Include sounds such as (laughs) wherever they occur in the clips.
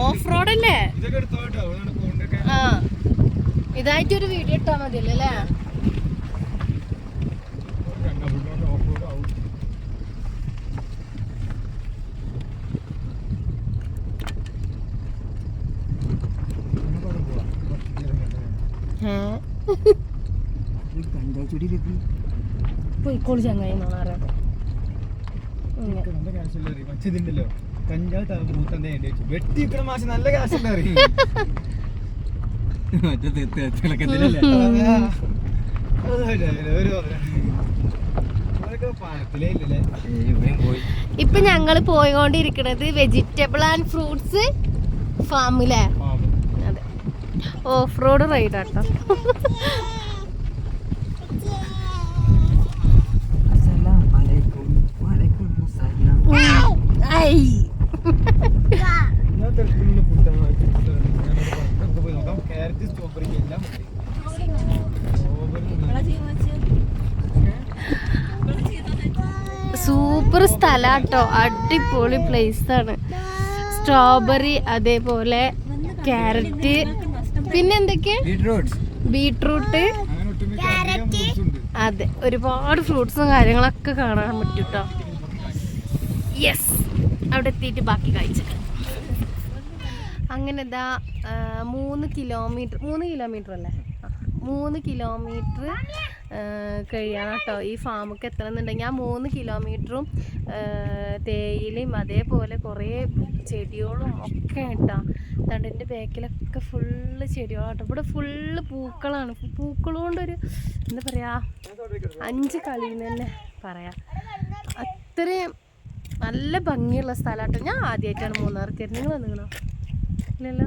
Off road അല്ലേ? ഇതൊക്കെ ഇതായിട്ട് (laughs) ഒരു ആ. വീഡിയോ ഇട്ടാ മതിയല്ലോ അല്ലേ? പോയിക്കോളി ചങ്ങായി മാറാ നല്ല കാശുള്ള അറിയും മറ്റേതുണ്ടല്ലോ കഞ്ചാവ് വെട്ടി മാസം നല്ല (laughs) മറ്റേ ഇപ്പൊ ഞങ്ങൾ പോയിക്കൊണ്ടിരിക്കണത് വെജിറ്റബിൾ ആൻഡ് ഫ്രൂട്ട്സ് ഫാമിലെ അതെ. ഓഫ് റോഡ് റൈഡ് ആട്ടോ ഐ എല്ലാ തരത്തിലുള്ള ഫുഡാണ് നമുക്ക് പോയി നോക്കാം ക്യാരറ്റ് സ്ട്രോബെറി എല്ലാം സൂപ്പർ സ്ഥലാട്ടോ. അടിപൊളി പ്ലേസ് ആണ്. സ്ട്രോബെറി അതേപോലെ ക്യാരറ്റ് പിന്നെ എന്തൊക്കെയാ? ബീട്രൂട്ട്സ് ബീട്രൂട്ട് അതെ. ഒരുപാട് ഫ്രൂട്ട്സും കാര്യങ്ങളൊക്കെ കാണാൻ പറ്റും കേട്ടോ യെസ് അവിടെ എത്തിയിട്ട് ബാക്കി കഴിച്ചിട്ട് അങ്ങനെ ഇതാ മൂന്ന് കിലോമീറ്റർ മൂന്ന് കിലോമീറ്റർ അല്ലേ? മൂന്ന് കിലോമീറ്റർ കഴിയണം കേട്ടോ ഈ ഫാമുക്ക് എത്തണമെന്നുണ്ടെങ്കിൽ ആ മൂന്ന് കിലോമീറ്ററും തേയിലയും അതേപോലെ കുറേ ചെടികളും ഒക്കെ കേട്ടോ. അതുകൊണ്ട് എന്റെ ബാക്കിലൊക്കെ ഫുള്ള് ചെടികളാട്ടോ. ഇവിടെ ഫുള്ള് പൂക്കളാണ്. പൂക്കളുകൊണ്ടൊരു എന്താ പറയുക അഞ്ച് കളിന്ന് തന്നെ പറയാം. അത്രയും നല്ല ഭംഗിയുള്ള സ്ഥലമാട്ടോ ഞാൻ ആദ്യമായിട്ടാണ് മൂന്നാർ വരുന്നത് നിങ്ങൾ വന്നിക്കണോ ഇല്ലല്ലോ.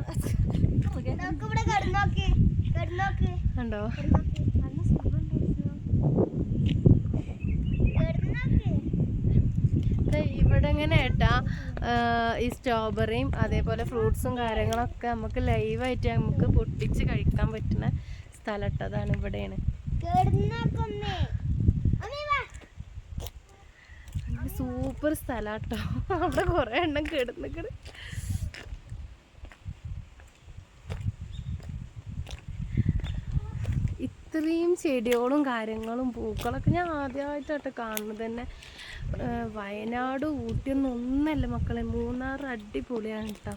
ഉണ്ടോ ഇവിടെ ഇങ്ങനെ ഏട്ടാ ഈ സ്ട്രോബെറിയും അതേപോലെ ഫ്രൂട്ട്സും കാര്യങ്ങളൊക്കെ നമുക്ക് ലൈവായിട്ട് നമുക്ക് പൊട്ടിച്ച് കഴിക്കാൻ പറ്റുന്ന സ്ഥലം ഇട്ടതാണ് ഇവിടെയാണ്. സൂപ്പർ സ്ഥലാട്ടോ. അവിടെ കൊറേ എണ്ണം കിടന്നിക്കണ്. ഇത്രയും ചെടികളും കാര്യങ്ങളും പൂക്കളൊക്കെ ഞാൻ ആദ്യമായിട്ടാട്ടോ കാണുന്നത് തന്നെ. വയനാട് വയനാട് ഊട്ടിയൊന്നും ഒന്നല്ല മക്കളെ. മൂന്നാർ അടിപൊളിയാണ് കേട്ടോ.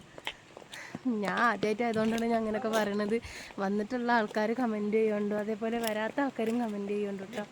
ഞാൻ ആദ്യമായിട്ട് ആയതുകൊണ്ടാണ് ഞാൻ അങ്ങനെയൊക്കെ പറയണത്. വന്നിട്ടുള്ള ആൾക്കാർ കമന്റ് ചെയ്യുന്നുണ്ട്. അതേപോലെ വരാത്ത ആൾക്കാരും കമന്റ് ചെയ്യുന്നുണ്ട് കേട്ടോ.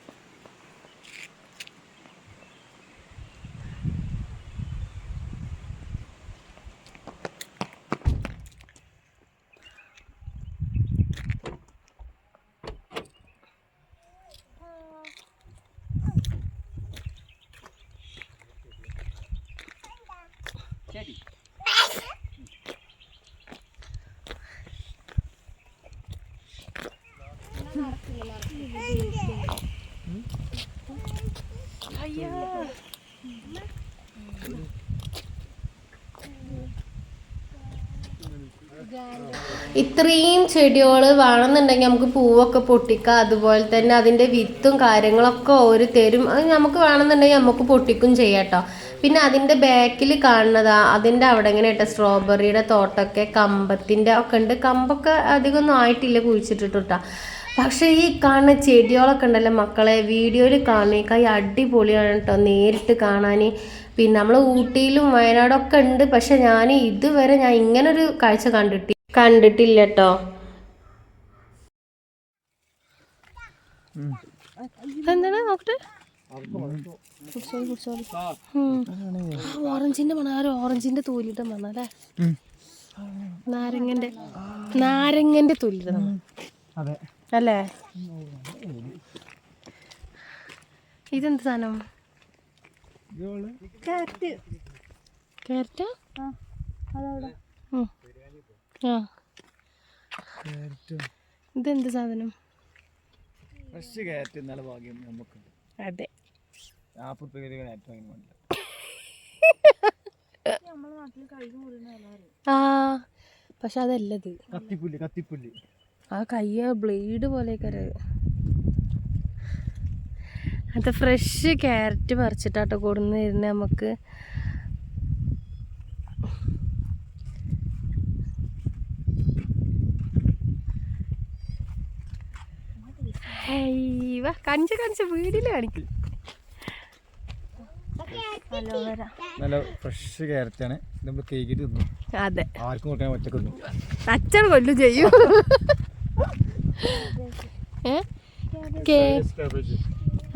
ഇത്രയും ചെടികൾ വേണമെന്നുണ്ടെങ്കിൽ നമുക്ക് പൂവൊക്കെ പൊട്ടിക്കാം. അതുപോലെ തന്നെ അതിന്റെ വിത്തും കാര്യങ്ങളൊക്കെ ഒരു തരും. അത് നമുക്ക് വേണമെന്നുണ്ടെങ്കിൽ നമുക്ക് പൊട്ടിക്കും ചെയ്യാം പിന്നെ അതിന്റെ ബാക്കിൽ കാണുന്നതാ അതിന്റെ അവിടെ ഇങ്ങനെ കേട്ടോ സ്ട്രോബെറിയുടെ തോട്ടമൊക്കെ കമ്പത്തിന്റെ ഒക്കെ ഉണ്ട്. കമ്പൊക്കെ അധികമൊന്നും ആയിട്ടില്ല കുഴിച്ചിട്ടിട്ട് പക്ഷേ ഈ കാണുന്ന ചെടികളൊക്കെ ഉണ്ടല്ലോ മക്കളെ വീഡിയോയിൽ കാണുന്നേക്കായി അടിപൊളിയാണ് കേട്ടോ നേരിട്ട് കാണാൻ പിന്നെ നമ്മൾ ഊട്ടിയിലും വയനാടൊക്കെ ഉണ്ട്. പക്ഷെ ഞാൻ ഇതുവരെ ഞാൻ ഇങ്ങനൊരു കാഴ്ച കണ്ടിട്ടി കണ്ടിട്ടില്ല കേട്ടോ എന്താണ് നോക്കട്ടെ ഓറഞ്ചിന്റെ മണം. ആരും ഓറഞ്ചിന്റെ തോലിട്ട മണാലേ നാരങ്ങന്റെ നാരങ്ങന്റെ തോലിട്ട അതെ. അല്ലേ? ഇതെന്ത് സാധനം? Carrot carrot. ക്യാരറ്റാ? ഉം. ഇതെന്ത് സാധനം? ഫ്രഷ് ക്യാരറ്റ് ഭാഗ്യം അതെ. നാൽപ്പത് രൂപ ക്യാരറ്റ് വാങ്ങി വേണ്ട ആ പക്ഷെ അതല്ലത്. കത്തിപ്പുല്ല് കത്തിപ്പുല്ല്. ആ കയ്യ ബ്ലേഡ് പോലെയൊക്കെ അത് ഫ്രഷ് ക്യാരറ്റ് പറിച്ചിട്ടാട്ടോ കൊടുന്ന് തരുന്ന നമുക്ക്. അയ്യവ കഞ്ച കഞ്ച വീടിൽ കാണിക്കും അലോവേര നല്ല ഫ്രഷ് ക്യാരറ്റാണ്. നമ്മൾ കേക്ക് തിന്നു. അതെ. ആർക്കും കൊടുക്കാൻ ഒറ്റയ്ക്ക് തിന്നു. അച്ഛൻ കൊല്ലു ചെയ്യൂ.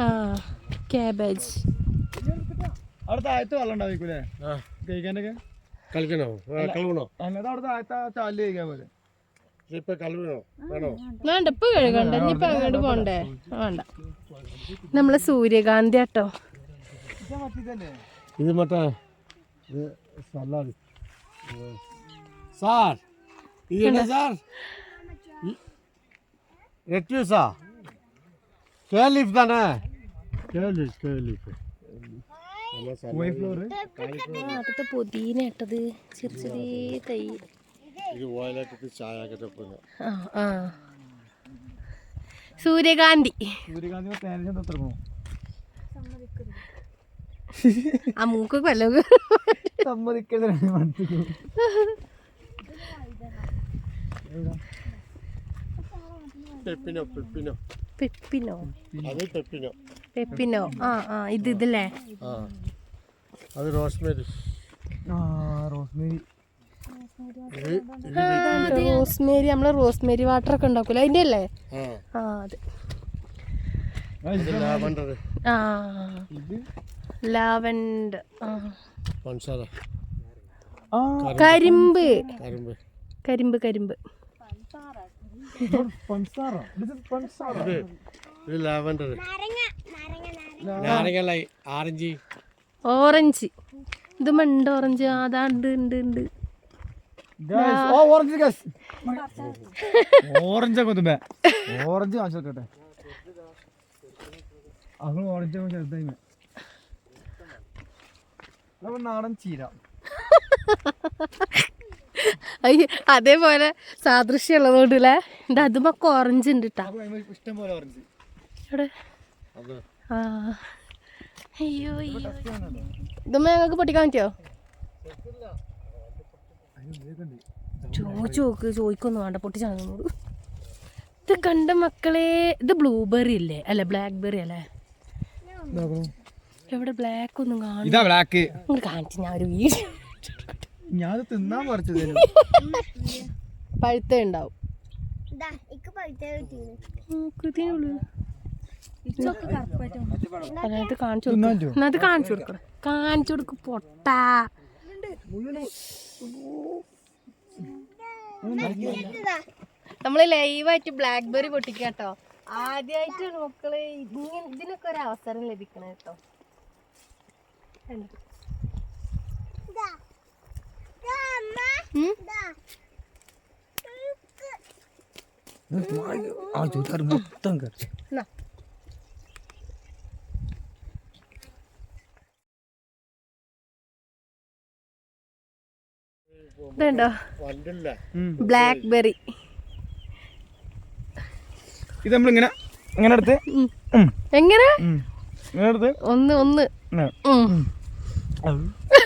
ആ കാബേജ് അവിടെ താഴത്ത് വെള്ളം ഉണ്ടാവിക്കൂലേ കഴിക്കാനൊക്കെ കളിക്കണോ? കളിക്കണോ? അല്ലാതെ അവിടെ താഴത്തെ ചാൽ കഴിക്കാൻ പോലെ. വേണ്ട. ഇപ്പൊ കഴുകണ്ട. ഇനിയിപ്പൊ അങ്ങോട്ട് പോണ്ടേ? വേണ്ട നമ്മളെ സൂര്യകാന്തി കേട്ടോ ഇത് മറ്റേ ഇത് സലാഡ്. സാർ ഇത് എന്നാ സാർ? പുതിന ഇട്ടത് ചെറിയ ചെറിയ തൈ. സൂര്യകാന്തി. ആ മൂക്ക് കൊല്ലം പെപ്പിനോ പെപ്പിനോ. പെപ്പിനോ? അത് പെപ്പിനോ. പെപ്പിനോ? ആ ആ ഇത് ഇതല്ലേ? ആ. അത് റോസ്മേരി. ആ റോസ്മേരി. റോസ്മേരി നമ്മൾ റോസ്മേരി വാട്ടർ ഒക്കെ ഉണ്ടാക്കൂല? അതിന്റെ അല്ലേ ആ അതെ. ആ. ആ. കരിമ്പ്. കരിമ്പ്. കരിമ്പ്. ഓറഞ്ച്. ഇതുമുണ്ട് മണ്ട് ഓറഞ്ച്. അതാ ഉണ്ട് ഉണ്ട്. ഓറഞ്ച് ഗസ് ഓറഞ്ച് ഒക്കെ തുമ്പേ ഓറഞ്ച് കാണിച്ചു നോക്കട്ടെ അങ്ങനെ ഓറഞ്ച് ചെറുതായി നാടൻ ചീര. അയ്യ അതേപോലെ സാദൃശ്യം ഉള്ളതുകൊണ്ടല്ലേ എന്റെ അതുമൊക്കെ ഓറഞ്ച് ഉണ്ട് കേട്ടാ ഇഷ്ടം പോലെ ഓറഞ്ച് ആ. അയ്യോ അയ്യോ. ഇതുമ്മ ഞങ്ങൾക്ക് പൊട്ടിക്കാൻ പറ്റുമോ ചോദിച്ചു നോക്ക് ചോദിക്കൊന്നും വേണ്ട പൊട്ടിച്ചാണോട് ഇത് കണ്ട മക്കളെ ഇത് ബ്ലൂബെറി അല്ലേ അല്ല ബ്ലാക്ക് ബെറി അല്ലേ? എവിടെ ബ്ലാക്ക് ഒന്നും കാണും ഇതാ ബ്ലാക്ക് കാണിച്ചു ഞാൻ ഒരു വീഡിയോ ഞാൻ തിന്നാൻ പറിച്ചത് പഴുത്ത ഉണ്ടാവും കാണിച്ചു കൊടുക്കണം കാണിച്ചു കൊടുക്ക് പൊട്ടാ. നമ്മൾ ലൈവായിട്ട് ബ്ലാക്ക് ബെറി പൊട്ടിക്കാട്ടോ. ആദ്യമായിട്ട് മക്കൾ ഇങ്ങനെ ഇതിനൊക്കെ ഒരു അവസരം ലഭിക്കണം കേട്ടോ? ആ ചോദിക്കാറ് മൊത്തം കറി. ഇതുണ്ടോ? വണ്ടില്ല ബ്ലാക്ക് ബെറി ഇത് നമ്മളിങ്ങനെ ഇങ്ങനെ എടുത്ത് എങ്ങനെ? ഉം. ഇങ്ങനെ എടുത്ത്. ഒന്ന് ഒന്ന്. (laughs)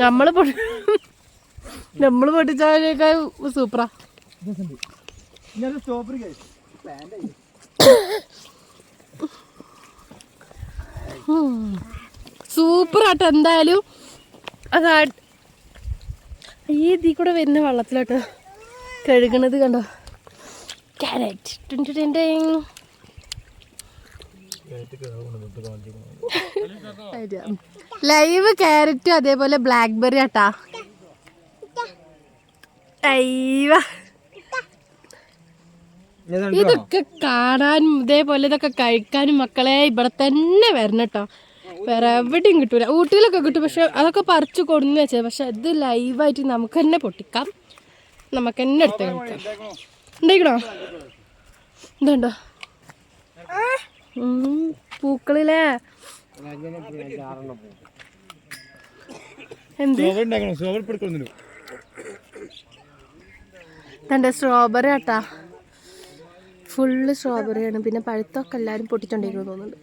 നമ്മൾ പൊടി നമ്മൾ പൊട്ടിച്ചതിനേക്കാൾ സൂപ്പറാ. രസമുണ്ട്. (laughs) ആട്ടോ എന്തായാലും. അതാ ഈ കൂടെ വരുന്ന വെള്ളത്തിലോട്ട് കഴുകണത് കണ്ടോ? ക്യാരറ്റ് ലൈവ് ക്യാരറ്റും അതേപോലെ ബ്ലാക്ക്ബെറി ആട്ടാ. അയ്യ. ഇതൊക്കെ കാണാനും ഇതേപോലെ ഇതൊക്കെ കഴിക്കാനും മക്കളെ ഇവിടെ തന്നെ വരണം കേട്ടോ. വേറെ എവിടെയും കിട്ടൂല. ഊട്ടിയിലൊക്കെ കിട്ടും പക്ഷെ അതൊക്കെ പറിച്ചു കൊടുന്ന് വെച്ചത്. പക്ഷെ ഇത് ലൈവായിട്ട് നമുക്ക് തന്നെ പൊട്ടിക്കാം. നമുക്ക് തന്നെ എടുത്ത് കഴിക്കാം ഉണ്ടായിക്കണോ ഇതുണ്ടോ? പൂക്കളിലേ. എന്ത്? സ്ട്രോബെറി ആട്ടാ. ഫുള്ള് സ്ട്രോബെറിയാണ്. പിന്നെ പഴുത്തൊക്കെ എല്ലാവരും പൊട്ടിച്ചോണ്ടിരിക്കുന്നു തോന്നുന്നുണ്ട്.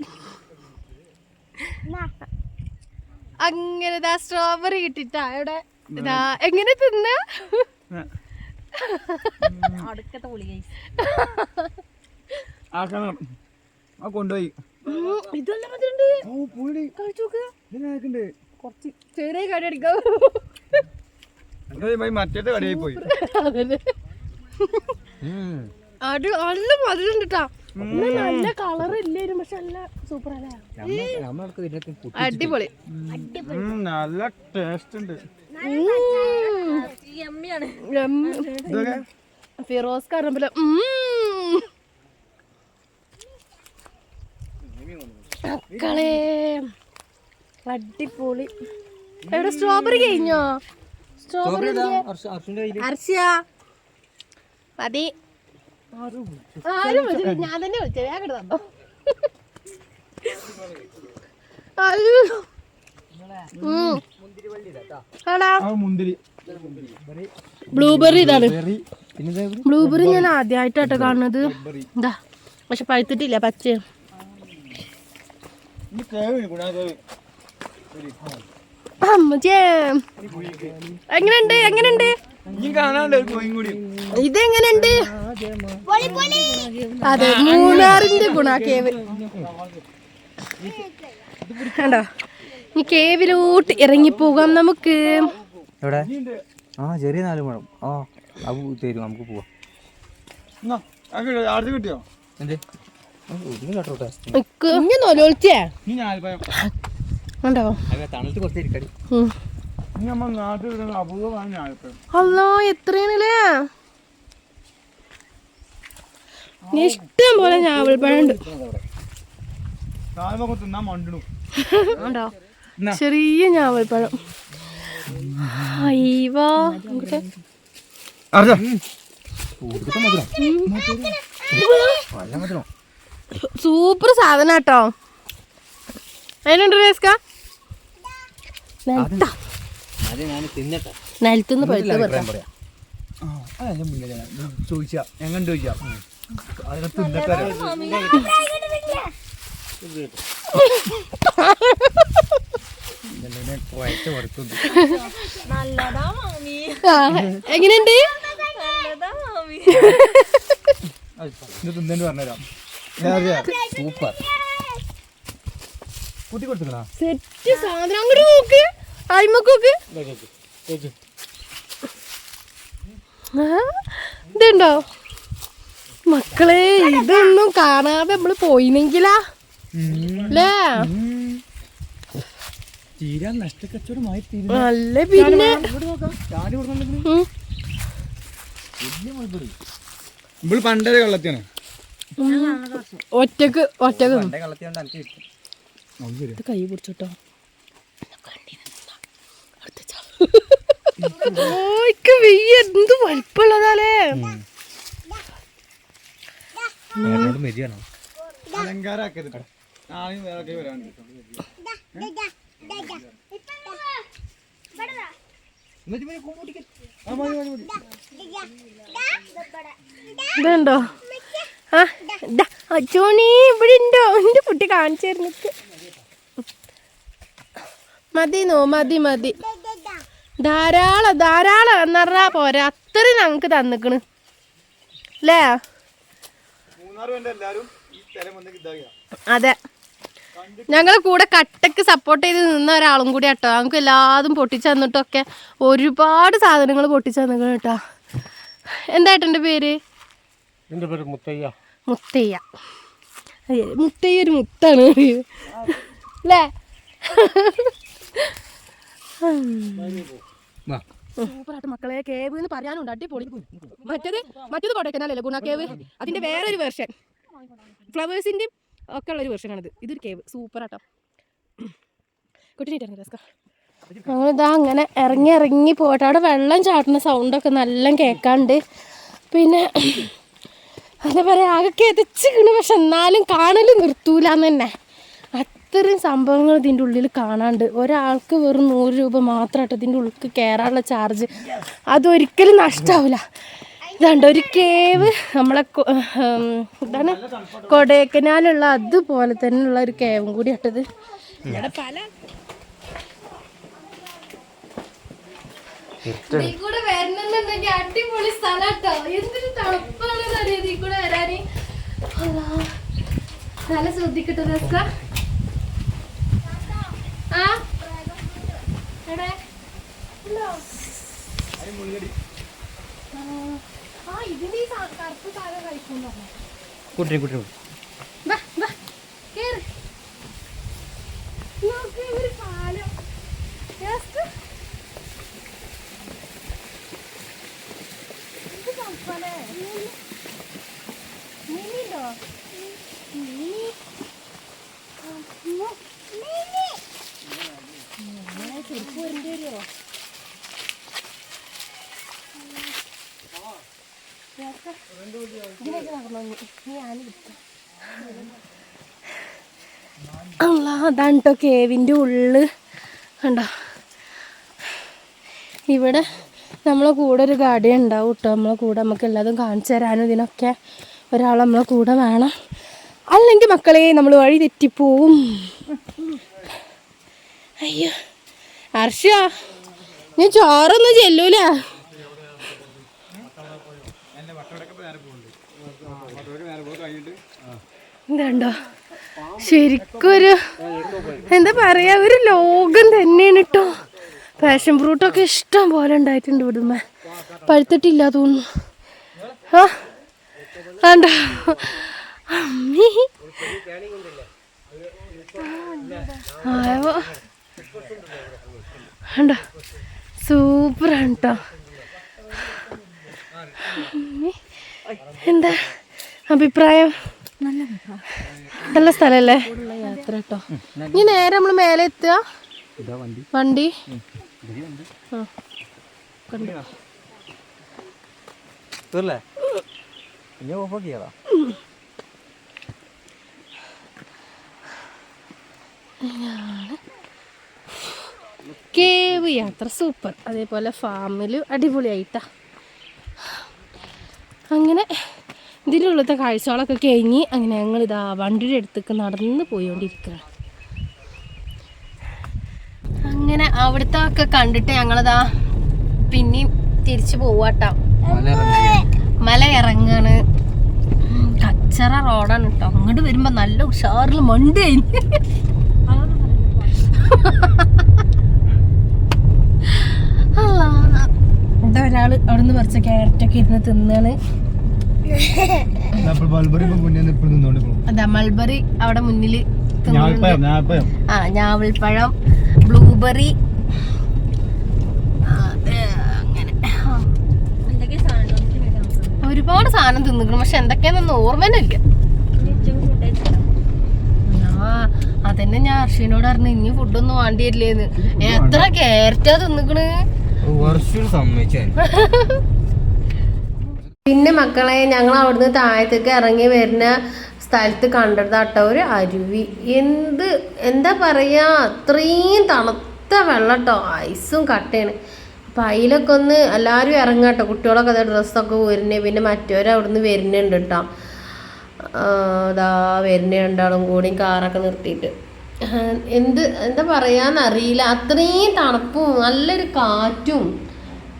അങ്ങനെ ദാ സ്ട്രോബെറി കിട്ടിട്ടാ എവിടെ? ഇതാ എങ്ങനെ തിന്ന? അടുക്കത്തെ പൊളി guys. ആക്കണം. ആ കൊണ്ടുപോയി. ഇതല്ല മധുരണ്ട് ഓ പൂടി കഴിച്ചു നോക്ക്. ഇതിനാക്കുണ്ട് കുറച്ച് ചെറിയ കടി അടിക്കാം മറ്റേ കടിയായി പോയി. (laughs) നല്ല മധുരം കേട്ടാ നല്ല കളർ ഇല്ലായിരുന്നു പക്ഷെ നല്ല സൂപ്പർ അല്ലേ അടിപൊളി. നല്ല ടേസ്റ്റ് ഉണ്ട് ഫിറോസ് കാരണ മക്കളെ അടിപൊളി. എവിടെ സ്ട്രോബെറി കഴിഞ്ഞോ? സ്ട്രോബെറി അർഷ്യ മതി. ആരും വിളിച്ചില്ല ഞാൻ തന്നെ വിളിച്ചത് ഞാൻ കിട തന്നോ അയ്യോ. ബ്ലൂബെറി ഇതാണ്. ബ്ലൂബെറി. ഞാൻ ആദ്യമായിട്ടാട്ടോ കാണുന്നത്. എന്താ പക്ഷെ പഴുത്തിട്ടില്ല പച്ച അമ്മച്ചേ. എങ്ങനെയുണ്ട് എങ്ങനെയുണ്ട്? ഇനി കാണാണ്ട് ഒരു കോയും കൂടി ഇതെങ്ങനെയുണ്ട് അതെ മൂന്നാറിന്റെ ഗുണ കേവ് കണ്ടോ? ഇനി കേവിലോട്ട് ഇറങ്ങിപ്പോകാം നമുക്ക്. എവിടെ? ആ ചെറിയ നാല് മുഴം ആ അത് തരും നമുക്ക് പോവാം. കിട്ടിയോ? എന്തേ? കുഞ്ഞു നൊലോളിച്ചേ കണ്ടോ? തണുത്ത് കുറച്ച് ഇരിക്കടി. നാട്ടിൽ അപൂർവമാണ് അല്ലോ എത്രയാണല്ലേ? ഇഷ്ടം പോലെ താഴ്മൊക്കെ തിന്നാൻ മണ്ടണു ഉണ്ടോ ചെറിയ ഞാവൽ പഴം. അയ്യോ അർജ നല്ല മധുരം. സൂപ്പർ സാധനം കേട്ടോ അതിനുണ്ട് രേസ്ക നിലത്ത അത് ഞാൻ തിന്നട്ടെ നിലത്തുനിന്ന് പഴുത്ത പറയാം. ചോദിച്ചാ എങ്ങനെയുണ്ട്? തിന്നു പറഞ്ഞുതരാം. സൂപ്പർ. കുട്ടി സെറ്റ് സാധനം അങ്ങോട്ട് നോക്ക്. അയിമക്ക് നോക്ക് ആ, ഇതുണ്ടോ? മക്കളെ ഇതൊന്നും കാണാതെ നമ്മൾ പോയിനെങ്കിലാ. അല്ലേ തീരാൻ നഷ്ടക്കച്ചവടമായി തീരും നല്ല പിന്നെ പണ്ടേ കള്ളത്തിയാണ്. ഒറ്റയ്ക്ക് ഒറ്റയ്ക്ക്. കൈ പിടിച്ചോട്ടോ. ഓയ്ക്ക് വെയ്യ എന്ത് വലിപ്പുള്ളതാലേ അലങ്കാരാക്കരുത് വേറെ. ഇതുണ്ടോ? ആ അച്ചോണി ഇവിടെ ഉണ്ടോ? എന്റെ കുട്ടി കാണിച്ചു തരുന്നിട്ട് മതി നോ മതി മതി. ധാരാളം ധാരാളം എന്നറാ പോരാ. അത്രയും ഞങ്ങക്ക് തന്നിക്കണ്. അല്ലേ അതെ. ഞങ്ങൾ കൂടെ കട്ടക്ക് സപ്പോർട്ട് ചെയ്ത് നിന്ന ഒരാളും കൂടി കേട്ടോ ഞങ്ങൾക്ക് എല്ലാതും പൊട്ടിച്ചു തന്നിട്ടൊക്കെ ഒരുപാട് സാധനങ്ങൾ പൊട്ടിച്ചു തന്നിക്കണം കേട്ടോ. എന്തായിട്ടെന്റെ പേര്? എന്റെ പേര് മുത്തയ്യ. മുത്തയ്യ. അതെ, മുത്തയ്യ ഒരു മുത്താണ്. അല്ലേ സൂപ്പറായിട്ട് മക്കളെ കേവ് എന്ന് പറയാനുണ്ട് അടിപൊളി. മറ്റേത്? മറ്റേത് കൊടൈക്കനാലല്ലേ ഗുണ കേവ് അതിന്റെ വേറൊരു വേർഷൻ ഫ്ലവേഴ്സിന്റെ ഒക്കെ ഉള്ള ഒരു വേർഷനാണിത് ഇതൊരു കേവ് സൂപ്പറാട്ടോ. ഞങ്ങളിതാ അങ്ങനെ ഇറങ്ങി ഇറങ്ങി പോയിട്ട് അവിടെ വെള്ളം ചാട്ടുന്ന സൗണ്ടൊക്കെ നല്ല കേൾക്കാണ്ട് പിന്നെ എന്താ പറയുക ആകെ കിതച്ചിക്കണ് പക്ഷെ എന്നാലും കാണലും നിർത്തൂലെന്ന് അത്രയും സംഭവങ്ങൾ ഇതിന്റെ ഉള്ളിൽ കാണാണ്ട് ഒരാൾക്ക് വെറും നൂറ് രൂപ മാത്രമായിട്ട് ഇതിന്റെ ഉള്ളിൽ കയറാനുള്ള ചാർജ് അതൊരിക്കലും നഷ്ടാവില്ല ഇതാണ്ട് ഒരു കേവ് നമ്മളെ ഇതാണ് കൊടൈക്കനാലുള്ള അതുപോലെ തന്നെയുള്ള ഒരു കേവും കൂടി ഇട്ടത് ഇവിടെ പല ഇതിൽ കൂടെ വരണമെന്നുണ്ടെങ്കിൽ അടിപൊളി എന്തൊരു കൂടെ വരാന്? അല്ലാ. നല്ല ശ്രദ്ധിക്കട്ടെ റസ്ക ആ എടെ ഇല്ലോ. ആ. ആ ഇതിന് ഈ സാ- കറുപ്പ് സാധനം കഴിക്കും പറഞ്ഞു കുട്ടി കുട്ടി വാ വാ കേറ് നോക്ക് ഒരു പാലം Just. ഇത് തണുപ്പാലേ മിനിണ്ടോ മിനി അയ്യോ. ഇങ്ങനെ ചെരുപ്പ് വരേണ്ടി വരുമോ ഇതിനൊക്കെ നടന്നു ഞാൻ കിട്ടും അല്ല അതാണ് കേട്ടോ കേവിന്റെ ഉള്ളിൽ കണ്ടോ? ഇവിടെ നമ്മളെ കൂടെ ഒരു ഗാർഡിയൻ ഉണ്ടാവും കേട്ടോ നമ്മളെ കൂടെ നമുക്ക് എല്ലാതും കാണിച്ചു തരാനും ഇതിനൊക്കെ ഒരാൾ നമ്മളെ കൂടെ വേണം. അല്ലെങ്കിൽ മക്കളെ നമ്മൾ വഴി തെറ്റിപ്പോവും. അയ്യോ. ഹർഷ ഞാൻ ചോറൊന്നും ചെല്ലൂല. ഇതുണ്ടോ? ശരിക്കൊരു എന്താ പറയാ ഒരു ലോകം തന്നെയാണ് കേട്ടോ പാഷൻ ഫ്രൂട്ടൊക്കെ ഇഷ്ടം പോലെ ഉണ്ടായിട്ടുണ്ട് ഇവിടുന്ന്. പഴുത്തിട്ടില്ല തോന്നുന്നു. ആ കണ്ടോ? അമ്മീ. ആയവോ സൂപ്പർ സൂപ്പറാണ് കേട്ടോ എന്താ? അഭിപ്രായം? നല്ല സ്ഥലല്ലേ യാത്ര കേട്ടോ ഇനി നേരെ നമ്മൾ മേലെ എത്തുക. വണ്ടി. കേവ് യാത്ര സൂപ്പർ. അതേപോലെ ഫാമിൽ അടിപൊളിയായിട്ടാ. അങ്ങനെ ഇതിലുള്ളത്തെ കാഴ്ചകളൊക്കെ കഴിഞ്ഞ് അങ്ങനെ ഞങ്ങൾ ഇതാ വണ്ടിയുടെ അടുത്തേക്ക് നടന്ന് പോയിക്കൊണ്ടിരിക്കുകയാണ് അങ്ങനെ അവിടുത്തെ ഒക്കെ കണ്ടിട്ട് ഞങ്ങളിതാ പിന്നെയും തിരിച്ചു പോവാട്ടോ. മല ഇറങ്ങാണ് കച്ചറ റോഡാണ് കേട്ടോ അങ്ങോട്ട് വരുമ്പോ നല്ല ഉഷാറിൽ മണ്ടി എന്താ ഒരാൾ അവിടുന്ന് പറിച്ച ക്യാരറ്റൊക്കെ ഇരുന്ന് തിന്നാണ്. അതാ മൾബറി അവിടെ മുന്നിൽ ആ ഞാവൽപ്പഴം ബ്ലൂബെറി. ഒരുപാട് സാധനം തിന്നിക്കണം പക്ഷെ എന്തൊക്കെയാണെന്ന് ഓർമ്മനില്ല. അതന്നെ ഞാൻ അർഷീനോട് പറഞ്ഞു ഇനി ഫുഡൊന്നും വേണ്ടിയില്ലേന്ന്. എത്ര കേരറ്റാ തിന്നിക്കണ്? വർഷം (laughs) പിന്നെ മക്കളെ ഞങ്ങൾ അവിടുന്ന് താഴത്തേക്ക് ഇറങ്ങി വരുന്ന സ്ഥലത്ത് കണ്ടതാട്ടോ ഒരു അരുവി. എന്ത് എന്താ പറയാ അത്രയും തണുത്ത വെള്ളം ഐസും കട്ടയാണ്. അപ്പം അതിലൊക്കെ ഒന്ന് എല്ലാവരും കേട്ടോ കുട്ടികളൊക്കെ അതെ ഡ്രസ്സൊക്കെ വരുന്നേ പിന്നെ മറ്റവരും അവിടുന്ന് വരുന്നുണ്ട് കേട്ടോ. അതാ വരുന്ന രണ്ടാളും കൂടി കാറൊക്കെ നിർത്തിയിട്ട്. എന്ത് എന്താ പറയാന്നറിയില്ല അത്രയും തണുപ്പും നല്ലൊരു കാറ്റും.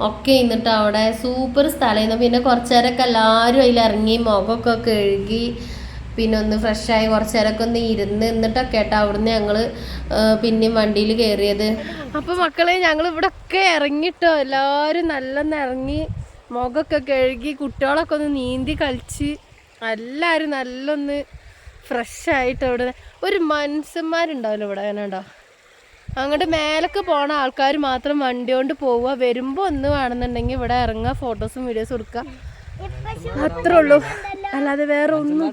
ഒക്കെ ഇന്നിട്ട് അവിടെ സൂപ്പർ സ്ഥലമായിരുന്നു പിന്നെ കുറച്ച് നേരമൊക്കെ എല്ലാവരും അതിൽ ഇറങ്ങി മുഖമൊക്കെ കഴുകി പിന്നെ ഒന്ന് ഫ്രഷായി കുറച്ച് നേരമൊക്കെ ഒന്ന് ഇരുന്ന് എന്നിട്ടൊക്കെ കേട്ടോ അവിടുന്ന് ഞങ്ങൾ പിന്നെയും വണ്ടിയിൽ കയറിയത്. അപ്പോൾ മക്കളെ ഞങ്ങൾ ഇവിടെ ഒക്കെ ഇറങ്ങിട്ടോ. എല്ലാവരും നല്ലൊന്ന് ഇറങ്ങി മുഖമൊക്കെ കഴുകി കുട്ടികളൊക്കെ ഒന്ന് നീന്തി കളിച്ച് എല്ലാവരും നല്ലൊന്ന് ഫ്രഷായിട്ട് അവിടെ. ഒരു മനുഷ്യന്മാരുണ്ടാവില്ല ഇവിടെ അങ്ങനെ ഉണ്ടോ അങ്ങോട്ട് മേലൊക്കെ പോണ ആൾക്കാർ മാത്രം വണ്ടി കൊണ്ട് പോവുക. വരുമ്പോൾ ഒന്ന് വേണമെന്നുണ്ടെങ്കിൽ ഇവിടെ ഇറങ്ങുക ഫോട്ടോസും വീഡിയോസും എടുക്കുക. അത്രേ ഉള്ളൂ. അല്ലാതെ വേറെ ഒന്നും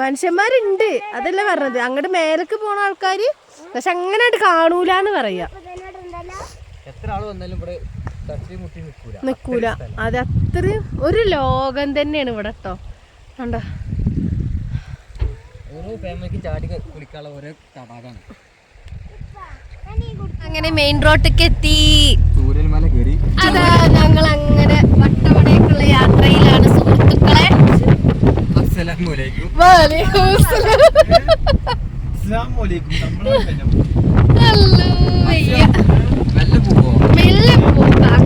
മനുഷ്യന്മാരുണ്ട്. അതല്ല പറഞ്ഞത്. അങ്ങോട്ട് മേലൊക്കെ പോണ ആൾക്കാർ പക്ഷെ അങ്ങനെ പറയാ. തട്ടി മുട്ടി നിൽക്കൂല നിക്കൂല. അത് അത്രയും ഒരു ലോകം തന്നെയാണ് ഇവിടെ കേട്ടോ കണ്ടോ? ഓരോ ഫാമിലിക്കും ചാടി കുളിക്കാനുള്ള ഓരോ തടാകാണ് അങ്ങനെ മെയിൻ റോഡിലേക്ക് എത്തി അതാ ഞങ്ങൾ അങ്ങനെ വട്ടവടേക്കുള്ള യാത്രയിലാണ് സുഹൃത്തുക്കളെ. മെല്ലെ പോകാം